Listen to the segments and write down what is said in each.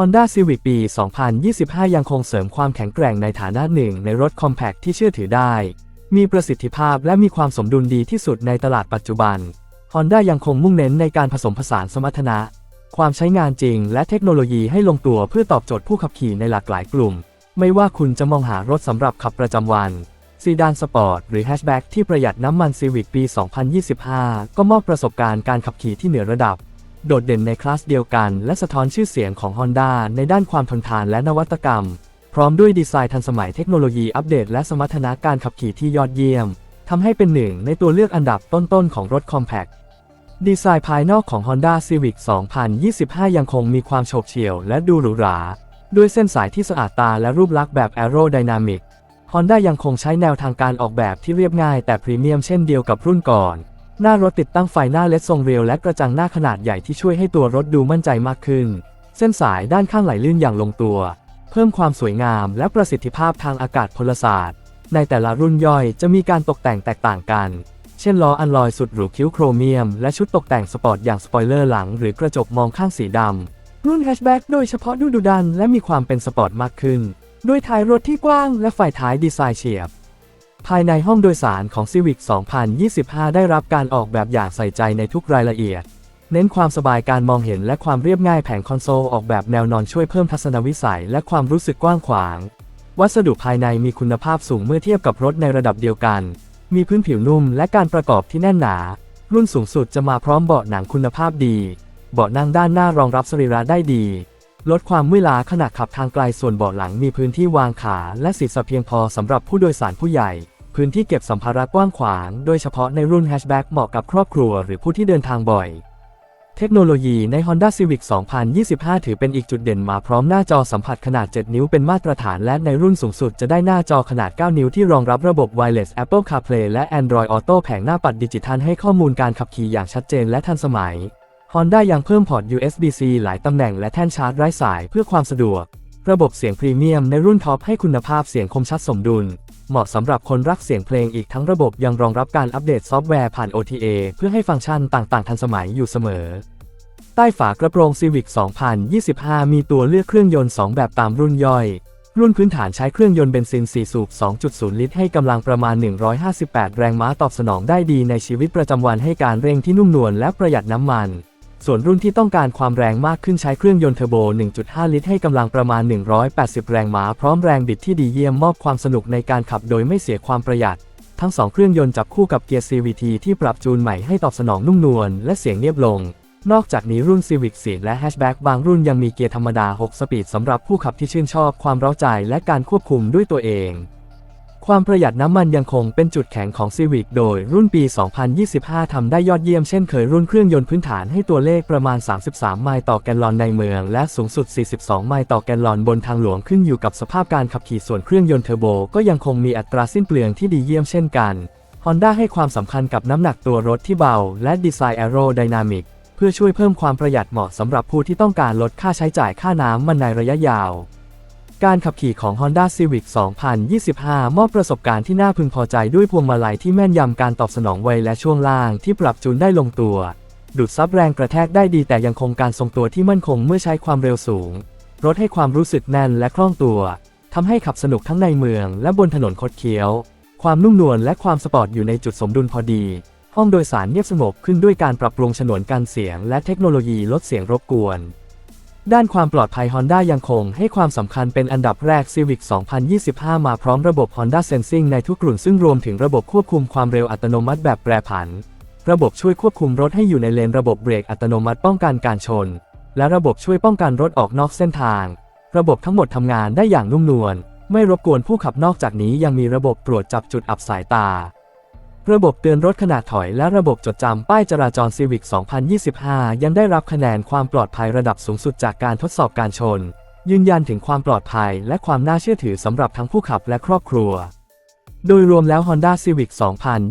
Honda Civic ปี 2025 ยังคงเสริมความแข็งแกร่งในฐานะหนึ่งในรถคอมแพคที่เชื่อถือได้ มีประสิทธิภาพและมีความสมดุลดีที่สุดในตลาดปัจจุบัน Honda ยังคงมุ่งเน้นในการผสมผสานสมรรถนะ ความใช้งานจริง และเทคโนโลยีให้ลงตัวเพื่อตอบโจทย์ผู้ขับขี่ในหลากหลายกลุ่ม ไม่ว่าคุณจะมองหารถสำหรับขับประจำวันซีดานสปอร์ตหรือแฮชแบ็กที่ประหยัดน้ำมัน Civic ปี 2025 ก็มอบประสบการณ์การขับขี่ที่เหนือระดับ โดดเด่นในคลาสเดียวกัน และสะท้อนชื่อเสียงของ Honda ในด้านความทนทานและนวัตกรรม พร้อมด้วยดีไซน์ทันสมัยเทคโนโลยีอัปเดตและสมรรถนะการขับขี่ที่ยอดเยี่ยมทำให้เป็นหนึ่งในตัวเลือกอันดับต้นๆของรถคอมแพคดีไซน์ภายนอกของ Honda Civic 2025 ยังคงมีความโฉบเฉี่ยวและดูหรูหรา ด้วยเส้นสายที่สะอาดตาและรูปลักษณ์แบบ Aerodynamic Honda ยังคงใช้แนวทางการออกแบบที่เรียบง่ายแต่พรีเมียมเช่นเดียวกับรุ่นก่อน หน้ารถติดตั้งไฟหน้าเลดทรงเรียวและกระจังหน้าขนาดใหญ่ที่ช่วยให้ตัวรถดูมั่นใจมากขึ้น เส้นสายด้านข้างไหลลื่นอย่างลงตัว เพิ่มความสวยงามและประสิทธิภาพทางอากาศพลศาสตร์ ในแต่ละรุ่นย่อยจะมีการตกแต่งแตกต่างกัน เช่นล้ออันลอยสุดหรูคิ้วโครเมียม และชุดตกแต่งสปอร์ตอย่างสปอยเลอร์หลัง หรือกระจกมองข้างสีดำรุ่นแฮชแบ็กโดยเฉพาะดูดุดันและมีความเป็นสปอร์ตมากขึ้น ด้วยท้ายรถที่กว้างและไฟท้ายดีไซน์เฉียบ ภายในห้องโดยสารของ Civic 2025 ได้รับการออกแบบอย่างใส่ใจในทุกรายละเอียด เน้นความสบายการมองเห็นและความเรียบง่ายแผงคอนโซลออกแบบแนวนอนช่วยเพิ่มทัศนวิสัยและความรู้สึกกว้างขวาง วัสดุภายในมีคุณภาพสูงเมื่อเทียบกับรถในระดับเดียวกัน มีพื้นผิวนุ่มและการประกอบที่แน่นหนา รุ่นสูงสุดจะมาพร้อมเบาะหนังคุณภาพดี เบาะนั่งด้านหน้ารองรับสรีระได้ดี ลดความเมื่อยล้าขณะขับทางไกลส่วนเบาะหลังมีพื้นที่วางขาและศีรษะเพียงพอสำหรับผู้โดยสารผู้ใหญ่ พื้นที่เก็บสัมภาระกว้างขวาง โดยเฉพาะในรุ่นแฮชแบ็กเหมาะกับครอบครัวหรือผู้ที่เดินทางบ่อย เทคโนโลยีใน Honda Civic 2025 ถือเป็นอีกจุดเด่นมาพร้อมหน้าจอสัมผัสขนาด 7 นิ้วเป็นมาตรฐานและในรุ่นสูงสุดจะได้หน้าจอขนาด 9 นิ้วที่รองรับระบบ Wireless Apple CarPlay และ Android Auto แผงหน้าปัดดิจิทัลให้ข้อมูลการขับขี่อย่างชัดเจนและทันสมัย Honda ยังเพิ่มพอร์ต USB-C หลายตำแหน่งและแท่นชาร์จไร้สายเพื่อความสะดวก ระบบเสียงพรีเมียมในรุ่นท็อปให้คุณภาพเสียงคมชัดสมดุล เหมาะสำหรับคนรักเสียงเพลงอีกทั้งระบบยังรองรับการอัปเดตซอฟต์แวร์ผ่าน OTA เพื่อให้ฟังก์ชันต่างๆ ทันสมัยอยู่เสมอ ใต้ฝากระโปรง Civic 2025 มีตัวเลือกเครื่องยนต์ 2 แบบตามรุ่นย่อย รุ่นพื้นฐานใช้เครื่องยนต์เบนซิน 4 สูบ 2.0 ลิตร ให้กำลังประมาณ 158 แรงม้าตอบสนองได้ดีในชีวิตประจำวันให้การเร่งที่นุ่มนวลและประหยัดน้ำมัน ส่วนรุ่นที่ต้องการความแรงมากขึ้นใช้เครื่องยนต์เทอร์โบ 1.5 ลิตรให้กำลังประมาณ 180 แรงม้าพร้อมแรงบิดที่ดีเยี่ยมมอบความสนุกในการขับโดยไม่เสียความประหยัด ทั้งสองเครื่องยนต์จับคู่กับเกียร์ CVT ที่ปรับจูนใหม่ให้ตอบสนองนุ่มนวลและเสียงเงียบลง นอกจากนี้รุ่น Civic 4และ Hatchback บางรุ่นยังมีเกียร์ธรรมดา 6 สปีดสำหรับผู้ขับที่ชื่นชอบความเร้าใจและการควบคุมด้วยตัวเอง ความประหยัดน้ำมันยังคงเป็นจุดแข็งของ Civic โดยรุ่นปี 2025 ทำได้ยอดเยี่ยมเช่นเคยรุ่นเครื่องยนต์พื้นฐานให้ตัวเลขประมาณ 33 ไมล์ต่อแกลลอนในเมือง และสูงสุด 42 ไมล์ต่อแกลลอนบนทางหลวงขึ้นอยู่กับสภาพการขับขี่ส่วนเครื่องยนต์เทอร์โบก็ยังคงมีอัตราสิ้นเปลืองที่ดีเยี่ยมเช่นกัน Honda ให้ความสำคัญกับน้ำหนักตัวรถที่เบา และดีไซน์ Aerodynamic เพื่อช่วยเพิ่มความประหยัดเหมาะสำหรับผู้ที่ต้องการลดค่าใช้จ่ายค่าน้ำมันในระยะยาว การขับขี่ของ Honda Civic 2025 มอบประสบการณ์ที่น่าพึงพอใจด้วยพวงมาลัยที่แม่นยำการตอบสนองไวและช่วงล่างที่ปรับจูนได้ลงตัว ดูดซับแรงกระแทกได้ดีแต่ยังคงการทรงตัวที่มั่นคงเมื่อใช้ความเร็วสูง รถให้ความรู้สึกแน่นและคล่องตัวทำให้ขับสนุกทั้งในเมืองและบนถนนคดเคี้ยว ความนุ่มนวลและความสปอร์ตอยู่ในจุดสมดุลพอดี ห้องโดยสารเงียบสงบขึ้นด้วยการปรับปรุงฉนวนกันเสียงและเทคโนโลยีลดเสียงรบกวน ด้านความปลอดภัย Honda ยังคงให้ความสำคัญเป็นอันดับแรก Civic 2025 มาพร้อมระบบ Honda Sensing ในทุกรุ่นซึ่งรวมถึงระบบควบคุมความเร็วอัตโนมัติแบบแปรผัน ระบบช่วยควบคุมรถให้อยู่ในเลนระบบเบรกอัตโนมัติป้องกันการชน และระบบช่วยป้องกันรถออกนอกเส้นทาง ระบบทั้งหมดทำงานได้อย่างนุ่มนวล ไม่รบกวนผู้ขับนอกจากนี้ยังมีระบบตรวจจับจุดอับสายตา ระบบเตือนรถขณะถอยและระบบจดจำป้ายจราจร Civic 2025 ยังได้รับคะแนนความปลอดภัยระดับสูงสุดจากการทดสอบการชน ยืนยันถึงความปลอดภัยและความน่าเชื่อถือสำหรับทั้งผู้ขับและครอบครัว โดยรวมแล้ว Honda Civic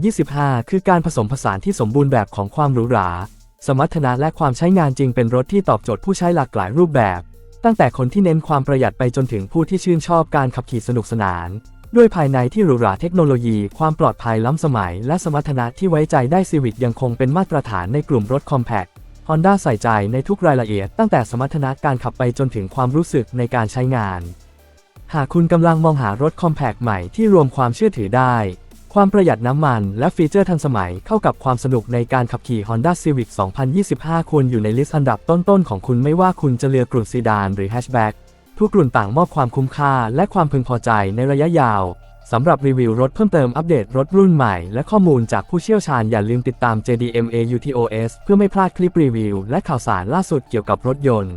2025 คือการผสมผสานที่สมบูรณ์แบบของความหรูหรา สมรรถนะและความใช้งานจริงเป็นรถที่ตอบโจทย์ผู้ใช้หลากหลายรูปแบบ ตั้งแต่คนที่เน้นความประหยัดไปจนถึงผู้ที่ชื่นชอบการขับขี่สนุกสนาน ด้วยภายในที่หรูหราเทคโนโลยี ความปลอดภัยล้ำสมัย และสมรรถนะที่ไว้ใจได้ Civic ยังคงเป็นมาตรฐานในกลุ่มรถคอมแพค Honda ใส่ใจในทุกรายละเอียดตั้งแต่สมรรถนะการขับไปจนถึงความรู้สึกในการใช้งาน หากคุณกำลังมองหารถคอมแพกใหม่ที่รวมความเชื่อถือได้ ความประหยัดน้ำมันและฟีเจอร์ทันสมัยเข้ากับความสนุกในการขับขี่ Honda Civic 2025 ควรอยู่ในลิสต์อันดับต้นๆของคุณไม่ว่าคุณจะเลือกกลุ่มซีดานหรือแฮชแบ็ก ทุกกลุ่นต่างมอบความคุ้มค่าและความพึงพอใจในระยะยาว สำหรับรีวิวรถเพิ่มเติมอัปเดตรถรุ่นใหม่ และข้อมูลจากผู้เชี่ยวชาญอย่าลืมติดตาม JDMA UTOS เพื่อไม่พลาดคลิปรีวิว และข่าวสารล่าสุดเกี่ยวกับรถยนต์